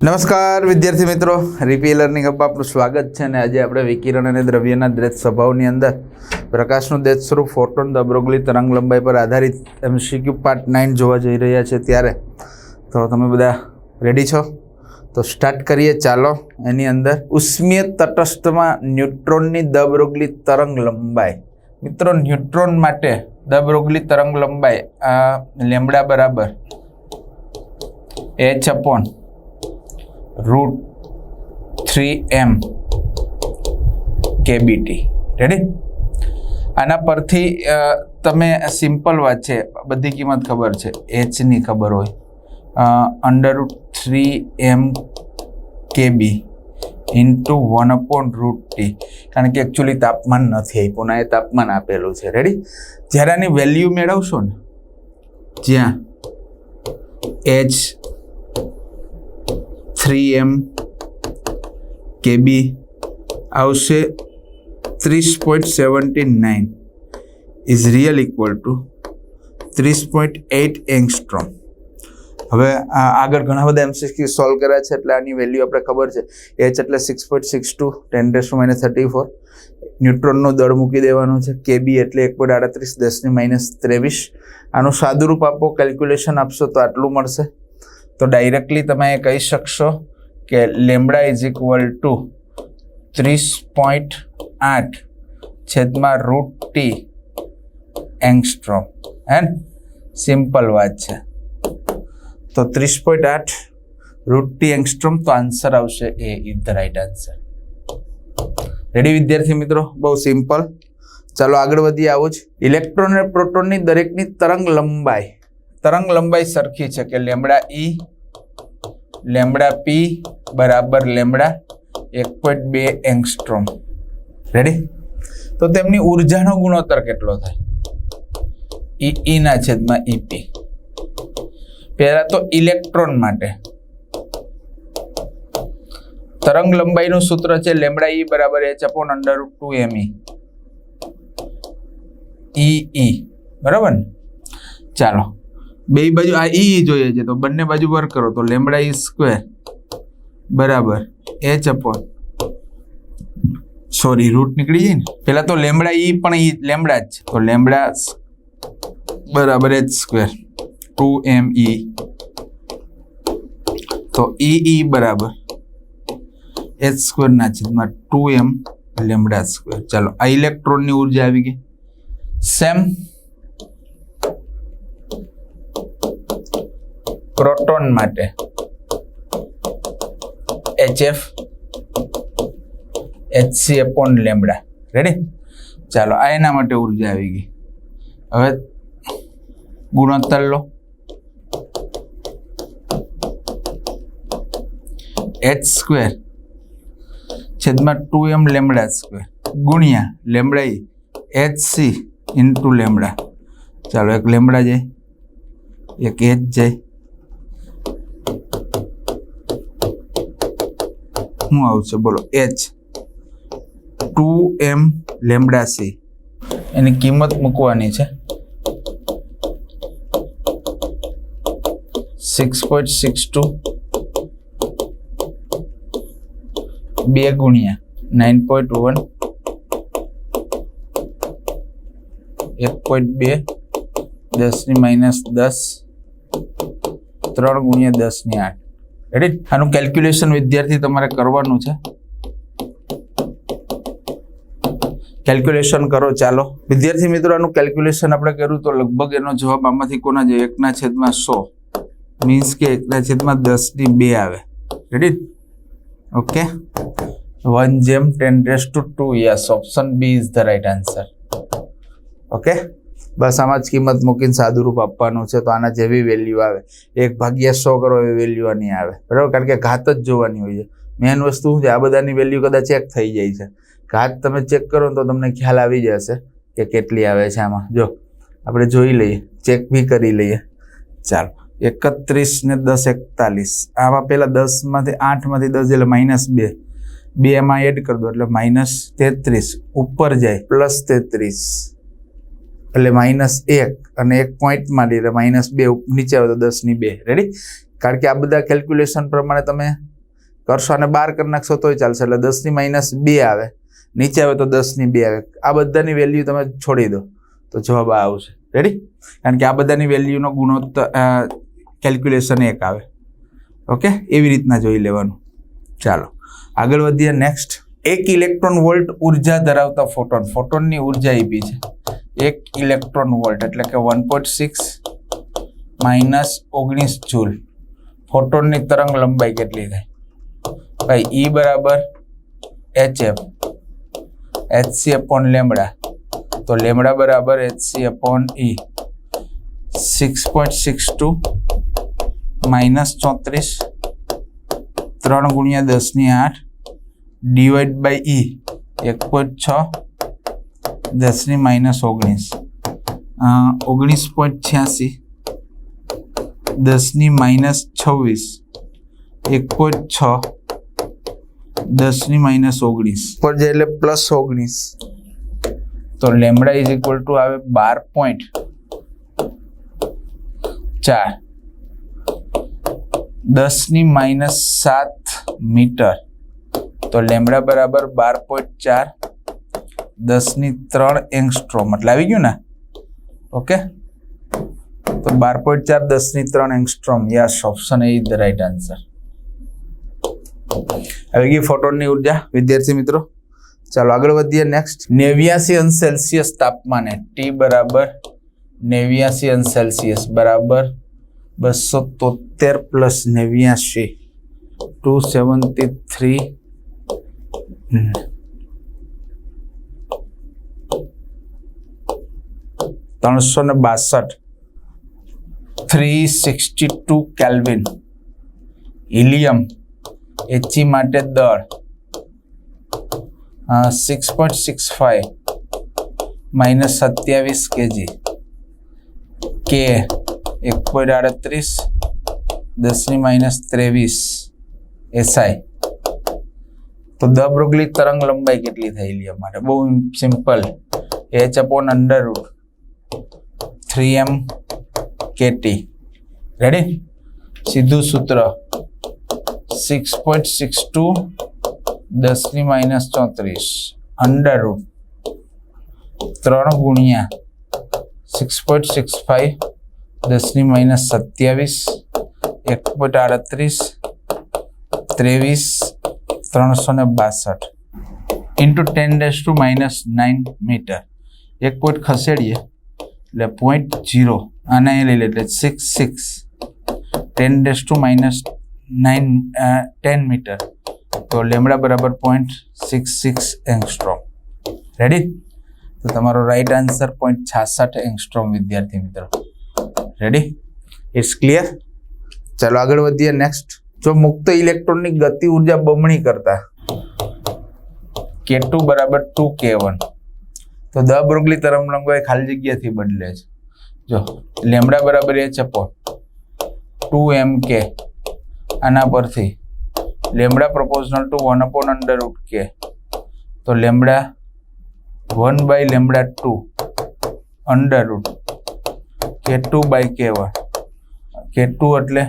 નમસ્કાર, વિદ્યાર્થી મિત્રો. રીપી લર્નિંગ હબ આપનું સ્વાગત છે અને આજે આપણે વિકિરણ અને દ્રવ્યના દ્રેત સ્વભાવની અંદર પ્રકાશનું દ્રેત સ્વરૂપ ફોટોન, દબરોગલી, તરંગ લંબાઈ પર આધારિત એમસીક્યુ પાર્ટ નાઇન જોવા જઈ રહ્યા છે ત્યારે. તો તમે બધા રેડી છો? તો સ્ટાર્ટ કરીએ. ચાલો, એની અંદર ઉષ્મીય તટસ્થમાં ન્યુટ્રોનની દબરોગલી તરંગ લંબાઈ. મિત્રો, ન્યુટ્રોન માટે દબરોગલી તરંગ લંબાઈ, આ લેમડા બરાબર H upon root three M KBT ready આના પરથી તમે સિમ્પલ વાત છે, બધી કિંમત ખબર છે એચની ખબર હોય. Under root three M KB into one upon root T કારણ કે એકચ્યુઅલી તાપમાન નથી આપ્યું એ તાપમાન આપેલું છે. રેડી જ્યારે આની વેલ્યુ મેળવશો ને, જ્યાં એચ થ્રી એમ કેબી આવશે ત્રીસ point seventy nine. Is real equal to ત્રીસ પોઈન્ટ એટ એંગસ્ટ્રોમ. હવે આગળ ઘણા બધા એમસીક્યુ સોલ્વ કર્યા છે એટલે આની વેલ્યુ આપણે ખબર છે. એચ એટલે six point six two ten dash minus thirty four ન્યુટ્રોનનું દળ મૂકી દેવાનું છે. કેબી એટલે એક પોઈન્ટ આડત્રીસ, દસની માઇનસ ત્રેવીસ. આનું સાદુરૂપ આપો કેલ્ક્યુલેશન આપશો તો આટલું મળશે. તો ડાયરેક્ટલી તમે એ કહી શકશો કે લેમડા ઇઝ ઇક્વલ ટુ ત્રીસ પોઈન્ટ આઠ છેદમાં રૂટ ટી એંગસ્ટ્રોમ હે સિમ્પલ વાત છે. તો ત્રીસ પોઈન્ટ આઠ રૂટ ટી એંગસ્ટ્રોમ તો આન્સર આવશે A is the right answer ready વિદ્યાર્થી મિત્રો? બહુ સિમ્પલ ચાલો આગળ વધીએ આવું જ. ઇલેક્ટ્રોન અને પ્રોટોનની દરેકની તરંગ લંબાઈ. તરંગ લંબાઈ સરખી છે કે લેમડા ઈ લેમડા પી બરાબર લેમડા એક પોઈન્ટ બે એંગસ્ટ્રોમ. રેડી તો તેમની ઉર્જાનો ગુણોત્તર કેટલો થાય? ઈ ઈના છેદમાં ઈપી પહેલા તો ઇલેક્ટ્રોન માટે. તરંગ લંબાઈનું સૂત્ર છે લેમડા ઈ બરાબર H upon under two M E E. બરાબર ને? ચાલો. બે બાજુ, આ ઈ જોઈએ છે, તો બંને બાજુ વર્ક કરો, તો લેમડા ઈ સ્ક્વેર બરાબર. એચ અપોન સોરી રૂટ નીકળી જાય ને? પેલા તો લેમડા ઈ પણ ઈ લેમડા જ છે. તો લેમડા બરાબર H square two M E તો ઈ ઈ બરાબર. એચ સ્ક્વેર ના છેદમાં ટુ એમ લેમડા સ્ક્વેર ચાલો, આ ઇલેક્ટ્રોનની ઊર્જા આવી ગઈ. સેમ પ્રોટોન માટે. HF HC upon lambda ready ચાલો, આ એના માટે ઊર્જા આવી ગઈ. હવે ગુણોત્તર લો. એચ સ્ક્વેર છેદમાં ટુ એમ લેમડા સ્ક્વેર ગુણ્યા lambda E H C into lambda ચાલો, એક લેમડા જાય, એક એચ જાય. શું આવશે? બોલો H two M lambda C. એની કિંમત મૂકવાની છે. સિક્સ પોઈન્ટ સિક્સ ટુ બે ગુણ્યા નાઇન પોઈન્ટ વન એક પોઈન્ટ બે. દસની માઇનસ દસ. ત્રણ ગુણ્યા દસની આઠ. રેડી આનું કેલ્ક્યુલેશન વિદ્યાર્થી તમારે કરવાનું છે. કેલ્ક્યુલેશન કરો, ચાલો. વિદ્યાર્થી મિત્રો, આનું કેલ્ક્યુલેશન આપણે કર્યું તો લગભગ એનો જવાબ આમાંથી કોના જોઈએ એકના છેદમાં સો. મીન્સ કે એકના છેદમાં દસની બે આવે. રેડી ઓકે વન જેમ ten raise to two yes option B is the right answer okay બસ આમાં જ કિંમત મૂકીને સાદુરૂપ આપવાનું છે, તો આના જેવી વેલ્યુ આવે. એક ભાગ્યા સો કરો એવી વેલ્યુ આની આવે. બરાબર? કારણ કે ઘાત જ જોવાની હોય છે. મેઇન વસ્તુ શું છે? આ બધાની વેલ્યુ કદાચ ચેક થઈ જાય છે. ઘાત તમે ચેક કરો તો તમને ખ્યાલ આવી જશે કે કેટલી આવે છે આમાં. જો, આપણે જોઈ લઈએ. ચેક બી કરી લઈએ. ચાલો. એકત્રીસ ને દસ એકતાલીસ. આમાં પહેલાં દસમાંથી આઠમાંથી દસ એટલે માઇનસ બે. બે એમાં એડ કરી દો એટલે માઇનસ તેત્રીસ. ઉપર જાય. પ્લસ તેત્રીસ. એટલે માઇનસ એક અને એક પોઈન્ટ માંડી એટલે માઇનસ બે નીચે આવે તો દસની બે. રેડી કારણ કે આ બધા કેલ્ક્યુલેશન પ્રમાણે તમે કરશો અને બાર કરી નાખશો તોય ચાલશે. એટલે દસની માઇનસ બે આવે, નીચે આવે તો દસની બે આવે. આ બધાની વેલ્યુ તમે છોડી દો. તો જવાબ આ આવશે. રેડી કારણ કે આ બધાની વેલ્યુનો ગુણોત્તર કેલ્ક્યુલેશન એક આવે. ઓકે એવી રીતના જોઈ લેવાનું. ચાલો. આગળ વધીએ. નેક્સ્ટ એક ઇલેક્ટ્રોન વોલ્ટ ઊર્જા ધરાવતા ફોટોન ફોટોનની ઊર્જા આપી છે. એક ઇલેક્ટ્રોન વોલ્ટ એટલે કે વન પોઈન્ટ સિક્સ માઇનસ ઓગણીસ જૂલ ફોટોનની તરંગ લંબાઈ કેટલી થાય? ભાઈ ઈ બરાબર H F HC upon lambda તો લેમડા બરાબર HC upon E six point six two minus ચોત્રીસ. ત્રણ ગુણ્યા દસની આઠ ડિવાઈડ બાય ઈ એક પોઈન્ટ છ દસની માઇનસ ઓગણીસ. ઓગણીસ પોઈન્ટ છ્યાસી. દસની માઇનસ છવ્વીસ. એક પોઈન્ટ છ. દસની માઇનસ ઓગણીસ. પર જાય એટલે પ્લસ ઓગણીસ. તો લેમડા ઇઝ ઇક્વલ ટુ આવે બાર પોઈન્ટ ચાર. દસની માઇનસ સાત મીટર. તો લેમડા બરાબર બાર પોઈન્ટ ચાર. દસની ત્રણ એંગસ્ટ્રોમ એટલે આવી ગયું ને? ઓકે. તો બાર પોઈન્ટ ચાર દસની ત્રણ angstrom. Yes option A is the right answer આવી ગઈ ફોટોનની ઊર્જા. વિદ્યાર્થી મિત્રો, ચાલો આગળ વધીએ નેક્સ્ટ નેવ્યાસી અંશ સેલ્સિયસ તાપમાને ટી બરાબર નેવ્યાસી અંશ સેલ્સિયસ બરાબર બસો તોતેર પ્લસ નેવ્યાસી. Two seventy three. ત્રણસો ને બાસઠ. Three sixty two kelvin. Helium. એચી માટે દળ. Six point six five minus સત્યાવીસ કેજી કે એક પોઈન્ટ આડત્રીસ. દસની માઇનસ ત્રેવીસ. એસઆઈ તો દ બ્રોગલી તરંગ લંબાઈ કેટલી થઈ હિલિયમ માટે? બહુ simple H upon under root three M KT. Ready સીધું સૂત્ર. સિક્સ પોઈન્ટ સિક્સ ટુ દસની માઇનસ ચોત્રીસ. અંડર રૂટ ત્રણ ગુણ્યા સિક્સ પોઈન્ટ સિક્સ ફાઈવ દસની માઇનસ સત્યાવીસ. એક પોઈન્ટ આડત્રીસ. ત્રેવીસ. ત્રણસો ને બાસઠ. Into ten raise to minus nine metre એક પોઈન્ટ ખસેડીએ. એટલે પોઈન્ટ જીરો આને લઈ લે એટલે six six ten raise to minus nine ten metre તો લેમડા બરાબર point six six angstrom ready તો તમારો રાઈટ આન્સર પોઈન્ટ છાસઠ એંગસ્ટ્રોમ વિદ્યાર્થી મિત્રો. રેડી ઇટ્સ ક્લિયર ચાલો આગળ વધીએ નેક્સ્ટ જો મુક્ત ઇલેક્ટ્રોનની ગતિ ઊર્જા બમણી કરતા. કે ટુ બરાબર ટુ કે વન તો દ બ્રોગલી તરંગો એ ખાલી જગ્યાથી બદલે છે. જો, લેમડા બરાબર એ ચપો ટુ એમ કે. આના પરથી lambda proportional to one upon under root K તો lambda one by lambda two under root K two by K one K two એટલે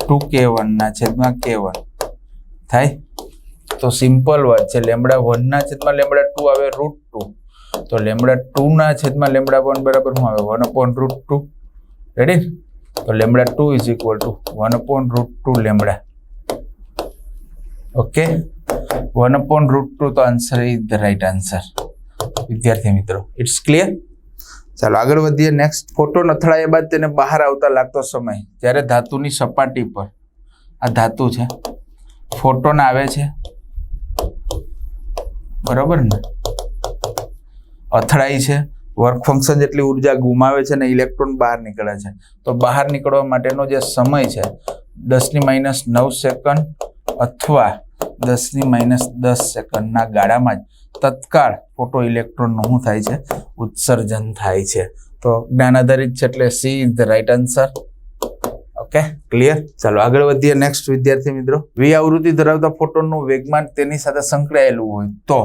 ટુ કે વનના છેદમાં કે વન થાય? તો સિમ્પલ વાત છે. લેમડા વનના છેદમાં લેમડા ટુ આવે રૂટ ટુ તો લેમડા ટુના છેદમાં લેમડા વન બરાબર શું આવે? One upon root two ready તો lambda two is equal to one upon root two lambda. Okay one upon root two તો answer is the right answer વિદ્યાર્થી મિત્રો ઇટ્સ ક્લિયર ચાલો આગળ વધીએ. નેક્સ્ટ ફોટો અથડાયા બાદ તેને બહાર આવતા લાગતો સમય. જ્યારે ધાતુની સપાટી પર. આ ધાતુ છે. ફોટોન આવે છે. બરોબર ને? અથડાય છે વર્ક ફંક્શન જેટલી ઊર્જા ગુમાવે છે ને ઇલેક્ટ્રોન બહાર નીકળે છે. તો બહાર નીકળવા માટેનો જે સમય છે, દસની માઇનસ નવ સેકન્ડ અથવા દસની માઇનસ દસ સેકન્ડના ગાળામાં જ તત્કાળ ફોટો ઇલેક્ટ્રોનનું શું થાય છે? ઉત્સર્જન થાય છે. તો જ્ઞાન આધારિત છે એટલે C is the right answer okay clear ચાલો આગળ વધીએ નેક્સ્ટ વિદ્યાર્થી મિત્રો. વી આવૃત્તિ ધરાવતા ફોટોનનું વેગમાન તેની સાથે સંકળાયેલું હોય તો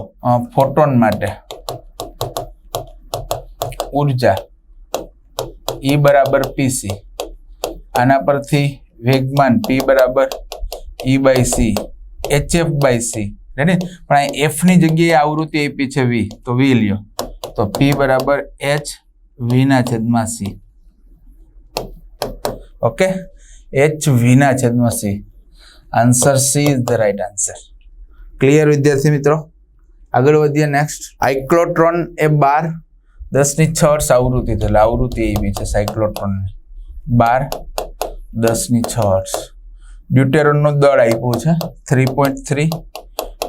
ફોટોન માટે ઊર્જા ઈ બરાબર પીસી આના પરથી વેગમાન પી બરાબર E by C H F by C ready? પણ અહીં એફની જગ્યાએ આવૃત્તિ આપી છે વી તો વી લ્યો. તો પી બરાબર એચ વીના છેદમાં સી ઓકે એચ વીના છેદમાં C answer C is the right answer clear વિદ્યાર્થી મિત્રો? આગળ વધીએ નેક્સ્ટ આઇક્લોટ્રોન એ બાર દસની છ આવૃત્તિ એટલે આવૃત્તિ એવી છે સાયક્લોટ્રોનની. બાર, દસની છ હર્ષ ડ્યુટેરોનનો દળ આપ્યો છે three point three,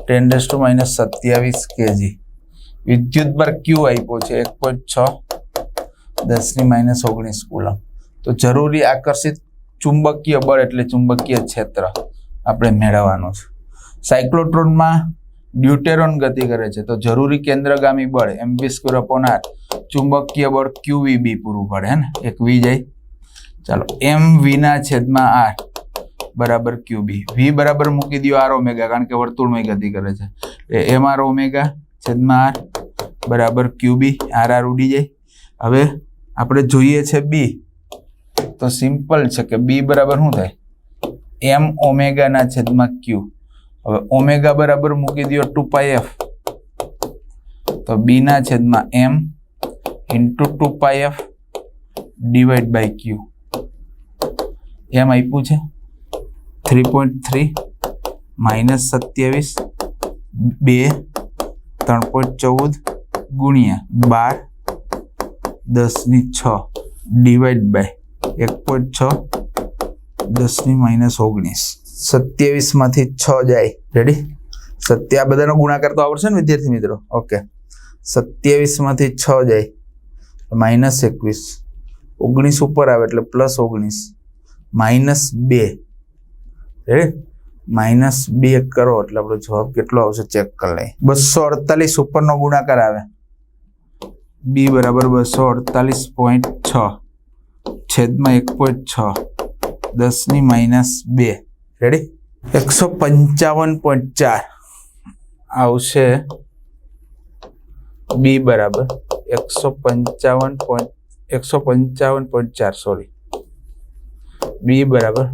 ten raise to minus સત્યાવીસ કેજી. વિદ્યુત બર ક્યુ આપ્યો છે? એક પોઈન્ટ છ, દસની માઇનસ ઓગણીસ કુલમ તો જરૂરી આકર્ષિત ચુંબકીય બળ એટલે ચુંબકીય ક્ષેત્ર આપણે મેળવવાનું છે. સાયક્લોટ્રોનમાં ડ્યુટેરોન ગતિ કરે છે. તો જરૂરી કેન્દ્રગામી બળ M B square upon R. ચુંબકીય બળ ક્યુ વી બી પૂરું પડે, હે ને? એક વી જાય. ચાલો એમ વીના છેદમાં આર બરાબર ક્યુ બી વી બરાબર મૂકી દો આર ઓમેગા, કારણ કે વર્તુળમય ગતિ કરે છે. એટલે એમ આર ઓમેગા છેદમાં આર બરાબર ક્યુ બી આર આર ઉડી જાય. હવે આપણે જોઈએ છે બી તો સિમ્પલ છે કે બી બરાબર શું થાય? એમ ઓમેગાના છેદમાં ક્યુ હવે ઓમેગા બરાબર મૂકી દો ટુ પાઈ એફ. તો બી ના છેદમાં M into two pi F divide by Q M આપ્યું છે. થ્રી પોઈન્ટ થ્રી માઇનસ સત્યાવીસ, બે, ત્રણ પોઈન્ટ ચૌદ ગુણ્યા બાર, દસની છ ડિવાઈડ બાય એક પોઈન્ટ છ, દસની માઇનસ ઓગણીસ. સત્યાવીસમાંથી છ જાય. રેડી સત્ય બધાનો ગુણાકાર તો આવડશે ને વિદ્યાર્થી મિત્રો? ઓકે સત્યાવીસમાંથી છ જાય. માઇનસ એકવીસ. ઓગણીસ ઉપર આવે એટલે પ્લસ ઓગણીસ. માઇનસ બે. રેડી માઇનસ બે કરો એટલે આપણો જવાબ કેટલો આવશે ચેક કરી લઈએ. બસો અડતાલીસ ઉપરનો ગુણાકાર આવે. બી બરાબર બસો અડતાલીસ પોઈન્ટ છ. છેદમાં એક પોઈન્ટ છ. દસની માઇનસ બે. રેડી એકસો પંચાવન પોઈન્ટ ચાર. આવશે બી બરાબર. એકસો પંચાવન પોઈન્ટ, એકસો પંચાવન પોઈન્ટ ચાર સોરી બી બરાબર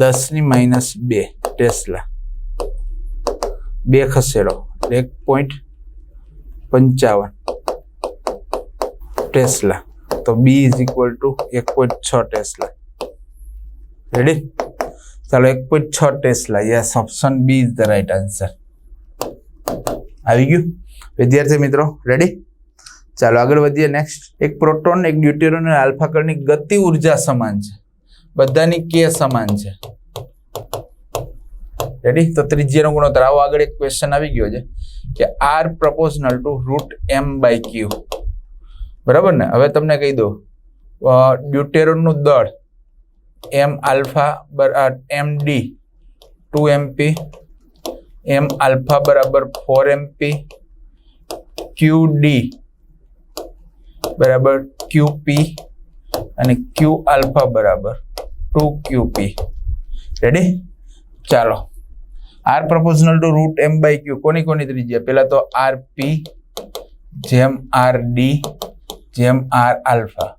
દસની માઇનસ બે ટેસ્લા બે ખસેડો, એક પોઈન્ટ પંચાવન. ટેસ્લા તો બી ઇઝ ઇક્વલ ટુ એક પોઈન્ટ છ ટેસ્લા રેડી ચાલો, એક પોઈન્ટ છ tesla yes option B is the right answer આવી ગયું? વિદ્યાર્થી મિત્રો રેડી ચાલો આગળ વધીએ. નેક્સ્ટ એક પ્રોટોન એક ડ્યુટેરોન અને આલ્ફા કણની ગતિ ઊર્જા સમાન છે. બધાની કે સમાન છે. રેડી તો ત્રિજ્યાનો ગુણોત્તર. આવો આગળ એક ક્વેશ્ચન આવી ગયો છે કે R proportional to root M by Q બરાબર ને? હવે તમને કહી દઉં. ડ્યુટેરોનનું દળ M alpha M D two MP M alpha બરાબર ફોર એમપી ક્યુ ડી બરાબર? ક્યુ પી અને ક્યુ આલ્ફા બરાબર? ટુ ક્યુ પી રેડી ચાલો. R proportional to root M by Q કોની કોની ત્રિજ્યા? પહેલાં તો આર પી જેમ આર ડી જેમ આર આલ્ફા.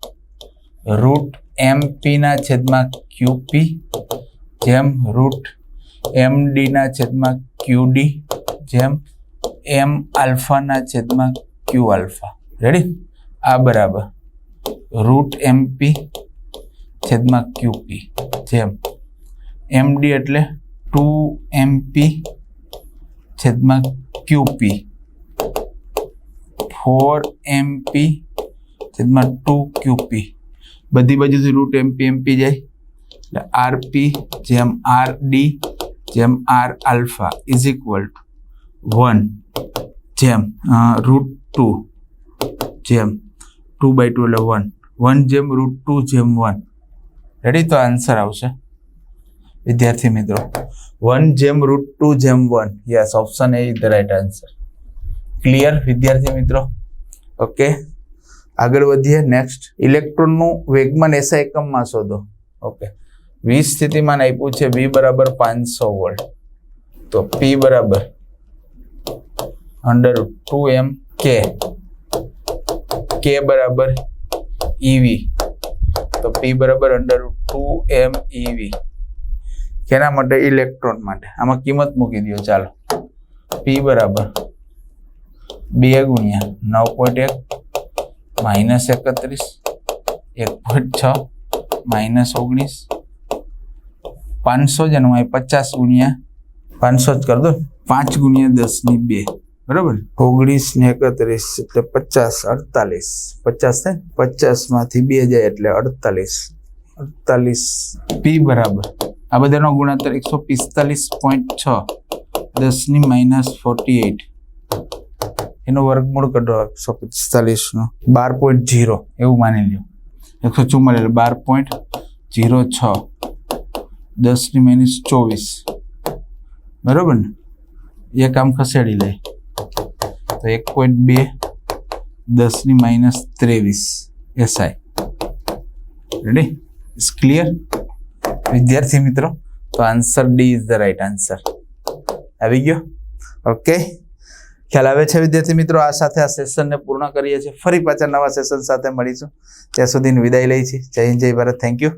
રૂટ એમ પીના છેદમાં ક્યુ પી જેમ રૂટ એમ ડીના છેદમાં ક્યુ ડી જેમ એમ આલ્ફાના છેદમાં ક્યુ આલ્ફા રેડી આ બરાબર. રૂટ એમપી છેદમાં ક્યુપી જેમ. એમડી એટલે ટુ એમપી છેદમાં ક્યુપી ફોર એમપી છેદમાં ટુ ક્યુપી બધી બાજુથી રૂટ એમપી એમપી જાય. એટલે આરપી જેમ આર ડી જેમ R alpha is equal to one, જેમ રૂટ ટુ જેમ ટુ બાય ટુ એટલે વન વન જેમ રૂટ ટુ જેમ વન રેડી તો આન્સર આવશે. વિદ્યાર્થી મિત્રો વન જેમ રૂટ ટુ જેમ one yes option A is the right answer clear વિદ્યાર્થી મિત્રો? ઓકે આગળ વધીએ. નેક્સ્ટ ઇલેક્ટ્રોનનું વેગમાન એસા એકમમાં શોધો. ઓકે વી સ્થિતિમાન આપ્યું છે વી બરાબર પાંચસો વોલ્ટ. તો પી બરાબર અંડર ટુ એમ કે કે બરાબર ઈવી તો પી બરાબર અંડર ટુ એમ ઈવી કેના માટે? ઇલેક્ટ્રોન માટે. આમાં કિંમત મૂકી દો ચાલો. પી બરાબર બે ગુણ્યા નવ પોઈન્ટ એક માઇનસ એકત્રીસ, એક પોઈન્ટ છ માઇનસ ઓગણીસ, પાંચસો જ એનું પચાસ ગુણ્યા, પાંચસો જ કરી દો પાંચ ગુણ્યા દસની બે. બરાબર? ઓગણીસ ને એકત્રીસ એટલે પચાસ, અડતાલીસ. પચાસ થાય પચાસમાંથી બે જાય એટલે અડતાલીસ. અડતાલીસ પી બરાબર. આ બધાનો ગુણાકાર એકસો પિસ્તાલીસ પોઈન્ટ છ. દસની માઇનસ ફોર્ટી એઇટ એનો વર્ગમૂળ કાઢો એકસો પિસ્તાલીસનો. બાર પોઈન્ટ જીરો એવું માની લ્યો. એકસો ચુમ્માલીસ બાર પોઈન્ટ જીરો છ. દસની માઇનસ ચોવીસ. બરાબર ને? એ કામ ખસેડી લે. તો એક પોઈન્ટ બે, દસની માઇનસ ત્રેવીસ એસઆઈ રેડી ઇઝ ક્લિયર વિદ્યાર્થી મિત્રો, તો answer D is the right answer આવી ગયો? ઓકે ખ્યાલ આવે છે વિદ્યાર્થી મિત્રો? આ સાથે આ સેશનને પૂર્ણ કરીએ છીએ. ફરી પાછા નવા સેશન સાથે મળીશું. ત્યાં સુધીની વિદાય લઈ છીએ. જય હિન્દ, જય ભારત. Thank you